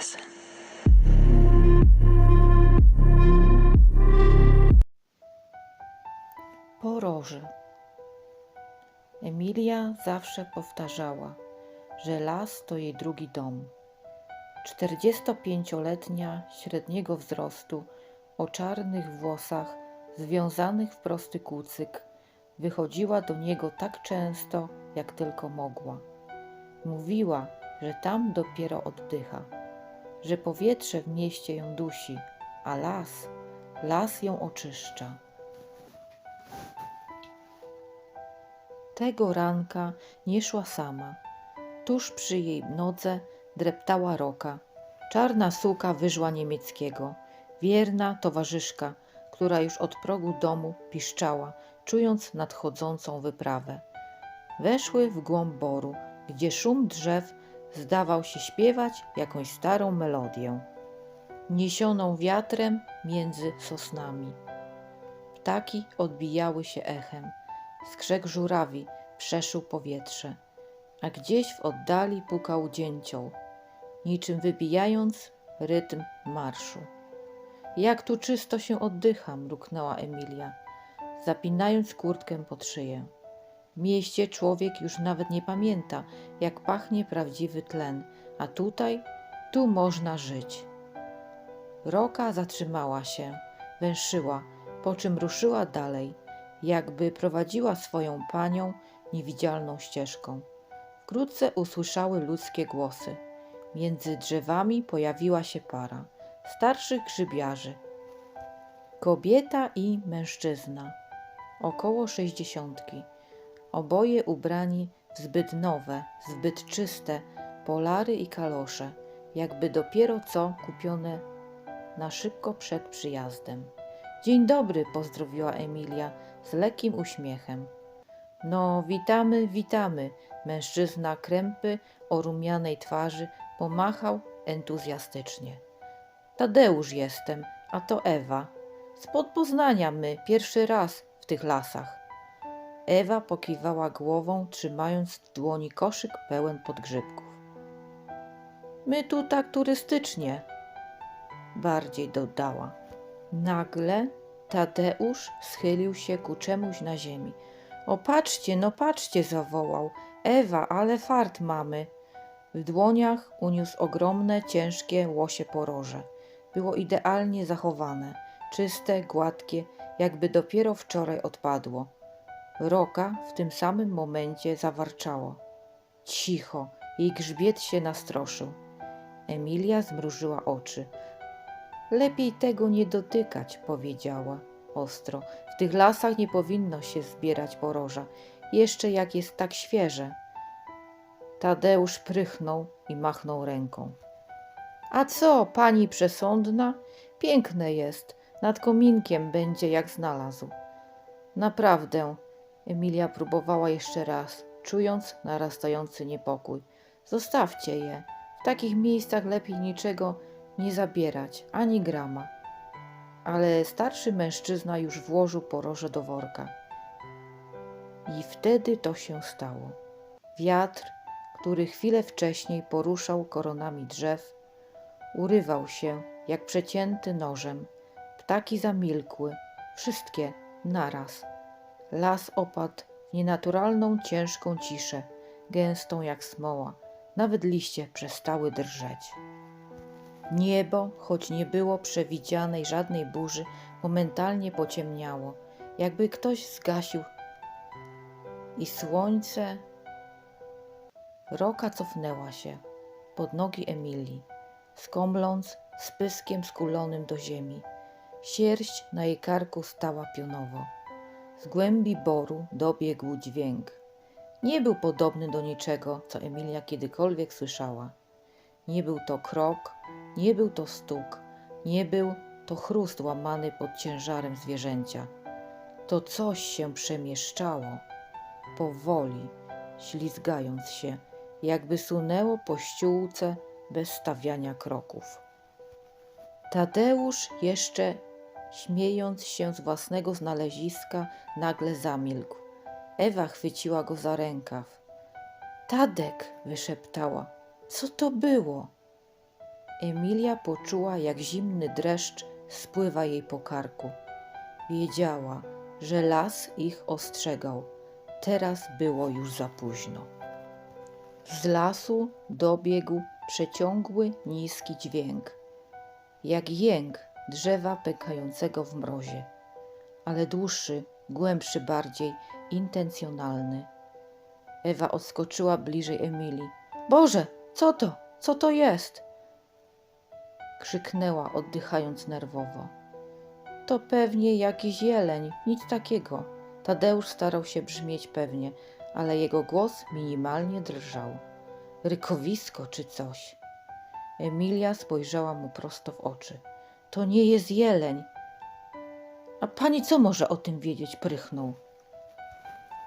Listen. Poroże. Emilia zawsze powtarzała, że las to jej drugi dom. 45-letnia średniego wzrostu, o czarnych włosach, związanych w prosty kucyk, wychodziła do niego tak często, jak tylko mogła. Mówiła, że tam dopiero oddycha, że powietrze w mieście ją dusi, a las, las ją oczyszcza. Tego ranka nie szła sama. Tuż przy jej nodze dreptała roka. Czarna suka wyżła niemieckiego, wierna towarzyszka, która już od progu domu piszczała, czując nadchodzącą wyprawę. Weszły w głąb boru, gdzie szum drzew zdawał się śpiewać jakąś starą melodię, niesioną wiatrem między sosnami. Ptaki odbijały się echem. Skrzek żurawi przeszył powietrze, a gdzieś w oddali pukał dzięcioł, niczym wybijając rytm marszu. Jak tu czysto się oddycha, mruknęła Emilia, zapinając kurtkę pod szyję. Mieście człowiek już nawet nie pamięta, jak pachnie prawdziwy tlen, a tutaj, tu można żyć. Roka zatrzymała się, węszyła, po czym ruszyła dalej, jakby prowadziła swoją panią niewidzialną ścieżką. Wkrótce usłyszały ludzkie głosy. Między drzewami pojawiła się para starszych grzybiarzy. Kobieta i mężczyzna, około sześćdziesiątki, oboje ubrani w zbyt nowe, zbyt czyste polary i kalosze, jakby dopiero co kupione na szybko przed przyjazdem. Dzień dobry, pozdrowiła Emilia z lekkim uśmiechem. No, witamy, witamy. Mężczyzna krępy o rumianej twarzy pomachał entuzjastycznie. Tadeusz jestem, a to Ewa. Spod Poznania my, pierwszy raz w tych lasach. Ewa pokiwała głową, trzymając w dłoni koszyk pełen podgrzybków. My tu tak turystycznie, bardziej dodała. Nagle Tadeusz schylił się ku czemuś na ziemi. O patrzcie, no patrzcie, zawołał. Ewa, ale fart mamy. W dłoniach uniósł ogromne, ciężkie łosie poroże. Było idealnie zachowane, czyste, gładkie, jakby dopiero wczoraj odpadło. Roka w tym samym momencie zawarczało. Cicho, jej grzbiet się nastroszył. Emilia zmrużyła oczy. Lepiej tego nie dotykać, powiedziała ostro. W tych lasach nie powinno się zbierać poroża, jeszcze jak jest tak świeże. Tadeusz prychnął i machnął ręką. A co, pani przesądna? Piękne jest, nad kominkiem będzie jak znalazł. Naprawdę, Emilia próbowała jeszcze raz, czując narastający niepokój. Zostawcie je. W takich miejscach lepiej niczego nie zabierać, ani grama. Ale starszy mężczyzna już włożył poroże do worka. I wtedy to się stało. Wiatr, który chwilę wcześniej poruszał koronami drzew, urywał się jak przecięty nożem. Ptaki zamilkły, wszystkie naraz. Las opadł w nienaturalną, ciężką ciszę, gęstą jak smoła. Nawet liście przestały drżeć. Niebo, choć nie było przewidzianej żadnej burzy, momentalnie pociemniało, jakby ktoś zgasił i słońce. Roka cofnęła się pod nogi Emilii, skomląc z pyskiem skulonym do ziemi. Sierść na jej karku stała pionowo. Z głębi boru dobiegł dźwięk. Nie był podobny do niczego, co Emilia kiedykolwiek słyszała. Nie był to krok, nie był to stuk, nie był to chrust łamany pod ciężarem zwierzęcia. To coś się przemieszczało, powoli, ślizgając się, jakby sunęło po ściółce bez stawiania kroków. Tadeusz jeszcze śmiejąc się z własnego znaleziska, nagle zamilkł. Ewa chwyciła go za rękaw. Tadek, wyszeptała. Co to było? Emilia poczuła, jak zimny dreszcz spływa jej po karku. Wiedziała, że las ich ostrzegał. Teraz było już za późno. Z lasu dobiegł przeciągły, niski dźwięk, jak jęk drzewa pękającego w mrozie, ale dłuższy, głębszy bardziej, intencjonalny. Ewa odskoczyła bliżej Emilii. Boże, co to? Co to jest? Krzyknęła, oddychając nerwowo. To pewnie jakiś jeleń, nic takiego. Tadeusz starał się brzmieć pewnie, ale jego głos minimalnie drżał. Rykowisko czy coś. Emilia spojrzała mu prosto w oczy. To nie jest jeleń. A pani co może o tym wiedzieć? prychnął.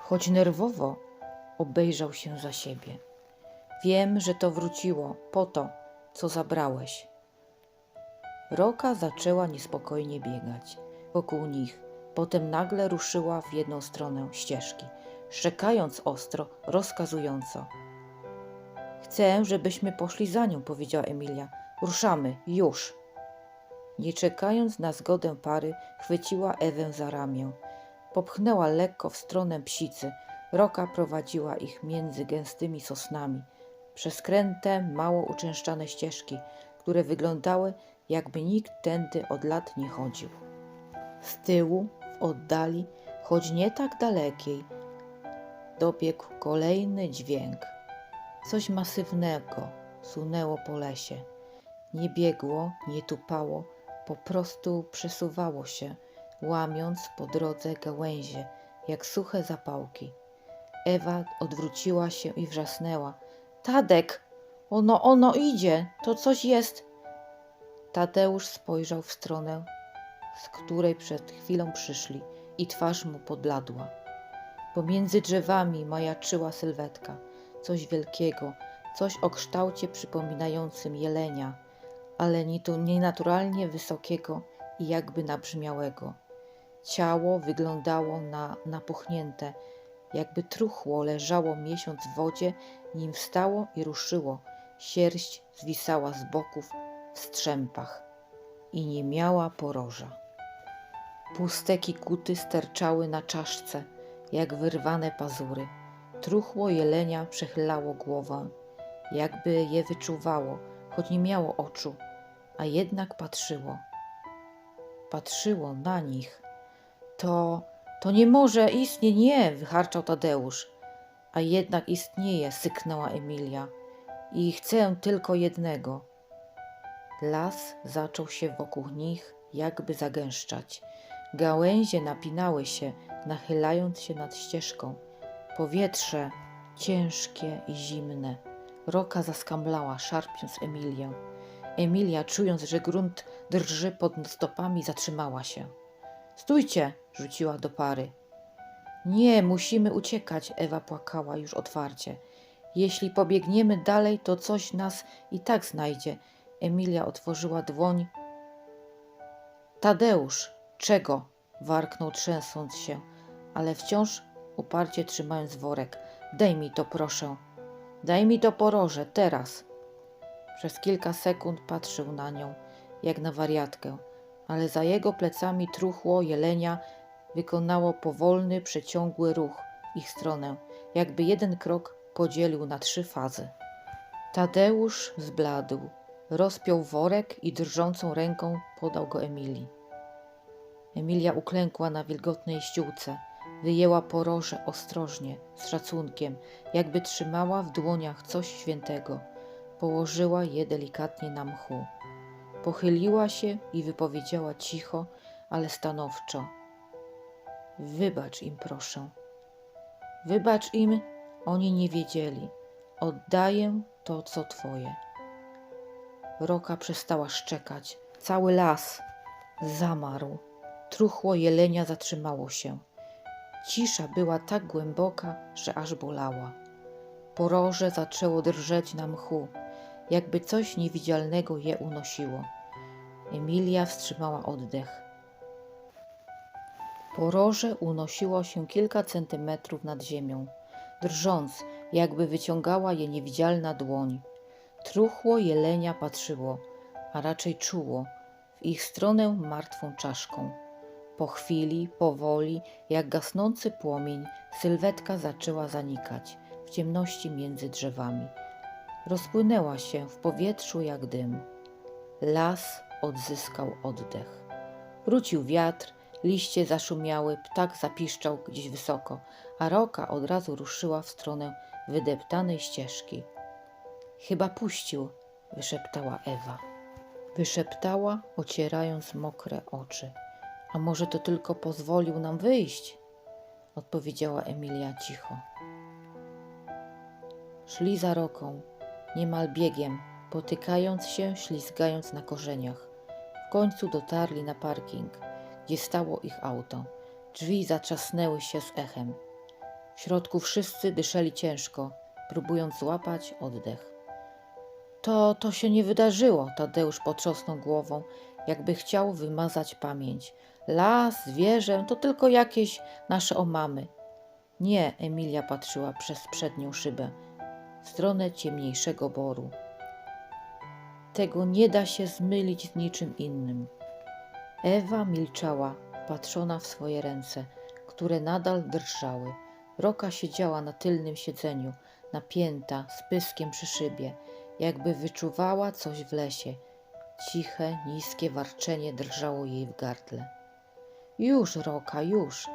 Choć nerwowo obejrzał się za siebie. Wiem, że to wróciło po to, co zabrałeś. Roka zaczęła niespokojnie biegać wokół nich, potem nagle ruszyła w jedną stronę ścieżki, szczekając ostro, rozkazująco. Chcę, żebyśmy poszli za nią, powiedziała Emilia. Ruszamy, już. Nie czekając na zgodę pary, chwyciła Ewę za ramię. Popchnęła lekko w stronę psicy. Roka prowadziła ich między gęstymi sosnami, przez kręte, mało uczęszczane ścieżki, które wyglądały, jakby nikt tędy od lat nie chodził. Z tyłu, w oddali, choć nie tak dalekiej, dobiegł kolejny dźwięk. Coś masywnego sunęło po lesie. Nie biegło, nie tupało, po prostu przesuwało się, łamiąc po drodze gałęzie, jak suche zapałki. Ewa odwróciła się i wrzasnęła. Tadek! Ono, ono idzie! To coś jest! Tadeusz spojrzał w stronę, z której przed chwilą przyszli i twarz mu podbladła. Pomiędzy drzewami majaczyła sylwetka, coś wielkiego, coś o kształcie przypominającym jelenia, ale nie tu nienaturalnie wysokiego i jakby nabrzmiałego. Ciało wyglądało na napuchnięte, jakby truchło leżało miesiąc w wodzie, nim wstało i ruszyło. Sierść zwisała z boków w strzępach i nie miała poroża. Puste kikuty sterczały na czaszce, jak wyrwane pazury. Truchło jelenia przechylało głowę, jakby je wyczuwało, choć nie miało oczu, a jednak patrzyło. Patrzyło na nich. To, to nie może istnieć, nie, wycharczał Tadeusz. A jednak istnieje, syknęła Emilia. I chcę tylko jednego. Las zaczął się wokół nich jakby zagęszczać. Gałęzie napinały się, nachylając się nad ścieżką. Powietrze ciężkie i zimne. Roka zaskamlała, szarpiąc Emilię. Emilia, czując, że grunt drży pod stopami, zatrzymała się. Stójcie! rzuciła do pary. Nie, musimy uciekać, Ewa płakała już otwarcie. Jeśli pobiegniemy dalej, to coś nas i tak znajdzie. Emilia otworzyła dłoń. Tadeusz, czego? warknął trzęsąc się, ale wciąż uparcie trzymając worek. Daj mi to, proszę. Daj mi to poroże, teraz. Przez kilka sekund patrzył na nią, jak na wariatkę, ale za jego plecami truchło jelenia wykonało powolny, przeciągły ruch ich stronę, jakby jeden krok podzielił na trzy fazy. Tadeusz zbladł, rozpiął worek i drżącą ręką podał go Emilii. Emilia uklękła na wilgotnej ściółce, wyjęła poroże ostrożnie, z szacunkiem, jakby trzymała w dłoniach coś świętego. Położyła je delikatnie na mchu. Pochyliła się i wypowiedziała cicho, ale stanowczo. Wybacz im, proszę. Wybacz im, oni nie wiedzieli. Oddaję to, co twoje. Roka przestała szczekać. Cały las zamarł. Truchło jelenia zatrzymało się. Cisza była tak głęboka, że aż bolała. Poroże zaczęło drżeć na mchu, jakby coś niewidzialnego je unosiło. Emilia wstrzymała oddech. Poroże unosiło się kilka centymetrów nad ziemią, drżąc, jakby wyciągała je niewidzialna dłoń. Truchło jelenia patrzyło, a raczej czuło w ich stronę martwą czaszką. Po chwili, powoli, jak gasnący płomień, sylwetka zaczęła zanikać w ciemności między drzewami. Rozpłynęła się w powietrzu jak dym. Las odzyskał oddech. Wrócił wiatr, liście zaszumiały, ptak zapiszczał gdzieś wysoko, a roka od razu ruszyła w stronę wydeptanej ścieżki. Chyba puścił, wyszeptała Ewa. Wyszeptała, ocierając mokre oczy. A może to tylko pozwolił nam wyjść? Odpowiedziała Emilia cicho. Szli za roką, niemal biegiem, potykając się, ślizgając na korzeniach. W końcu dotarli na parking, gdzie stało ich auto. Drzwi zatrzasnęły się z echem. W środku wszyscy dyszeli ciężko, próbując złapać oddech. To, to się nie wydarzyło, Tadeusz potrząsnął głową, jakby chciał wymazać pamięć. Las, zwierzę, to tylko jakieś nasze omamy. Nie, Emilia patrzyła przez przednią szybę, w stronę ciemniejszego boru. Tego nie da się zmylić z niczym innym. Ewa milczała, patrzona w swoje ręce, które nadal drżały. Roka siedziała na tylnym siedzeniu, napięta, z pyskiem przy szybie, jakby wyczuwała coś w lesie. Ciche, niskie warczenie drżało jej w gardle. Już, Roka, już!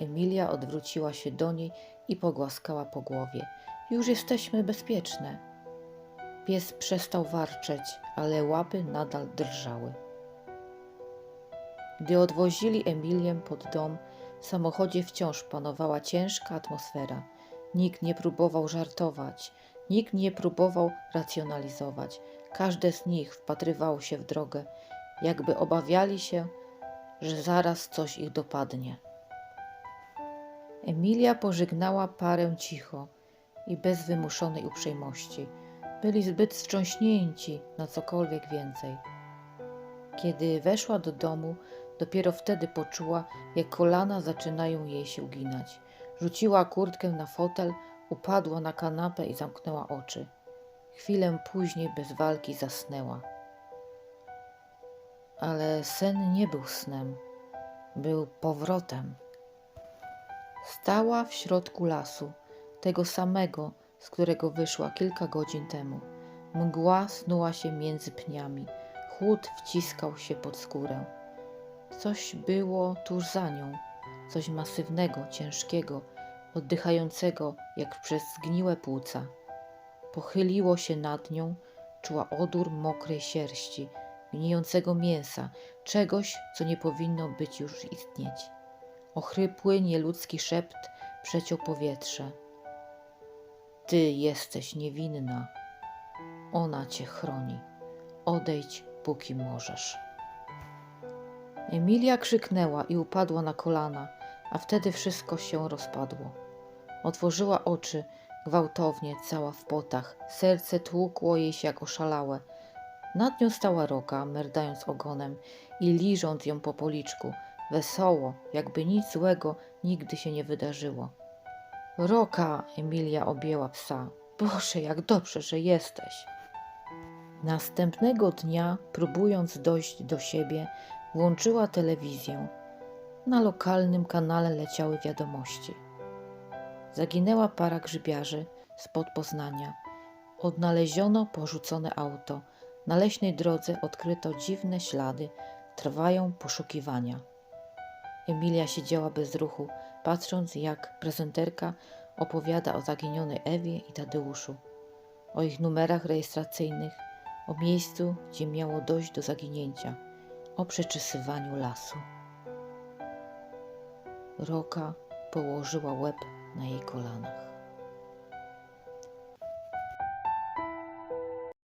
Emilia odwróciła się do niej i pogłaskała po głowie. Już jesteśmy bezpieczne. Pies przestał warczeć, ale łapy nadal drżały. Gdy odwozili Emilię pod dom, w samochodzie wciąż panowała ciężka atmosfera. Nikt nie próbował żartować, nikt nie próbował racjonalizować. Każde z nich wpatrywało się w drogę, jakby obawiali się, że zaraz coś ich dopadnie. Emilia pożegnała parę cicho i bez wymuszonej uprzejmości. Byli zbyt wstrząśnięci na cokolwiek więcej. Kiedy weszła do domu, dopiero wtedy poczuła, jak kolana zaczynają jej się uginać. Rzuciła kurtkę na fotel, upadła na kanapę i zamknęła oczy. Chwilę później bez walki zasnęła. Ale sen nie był snem, był powrotem. Stała w środku lasu, tego samego, z którego wyszła kilka godzin temu. Mgła snuła się między pniami, chłód wciskał się pod skórę. Coś było tuż za nią, coś masywnego, ciężkiego, oddychającego jak przez zgniłe płuca. Pochyliło się nad nią, czuła odór mokrej sierści, gnijącego mięsa, czegoś, co nie powinno być już istnieć. Ochrypły, nieludzki szept przeciął powietrze. Ty jesteś niewinna. Ona cię chroni. Odejdź, póki możesz. Emilia krzyknęła i upadła na kolana, a wtedy wszystko się rozpadło. Otworzyła oczy gwałtownie, cała w potach. Serce tłukło jej się jak oszalałe. Nad nią stała roka, merdając ogonem i liżąc ją po policzku, wesoło, jakby nic złego nigdy się nie wydarzyło. Roka, Emilia objęła psa. Boże, jak dobrze, że jesteś. Następnego dnia, próbując dojść do siebie, włączyła telewizję. Na lokalnym kanale leciały wiadomości. Zaginęła para grzybiarzy spod Poznania. Odnaleziono porzucone auto. Na leśnej drodze odkryto dziwne ślady. Trwają poszukiwania. Emilia siedziała bez ruchu, patrząc jak prezenterka opowiada o zaginionej Ewie i Tadeuszu, o ich numerach rejestracyjnych, o miejscu, gdzie miało dojść do zaginięcia, o przeczesywaniu lasu. Roka położyła łeb na jej kolanach.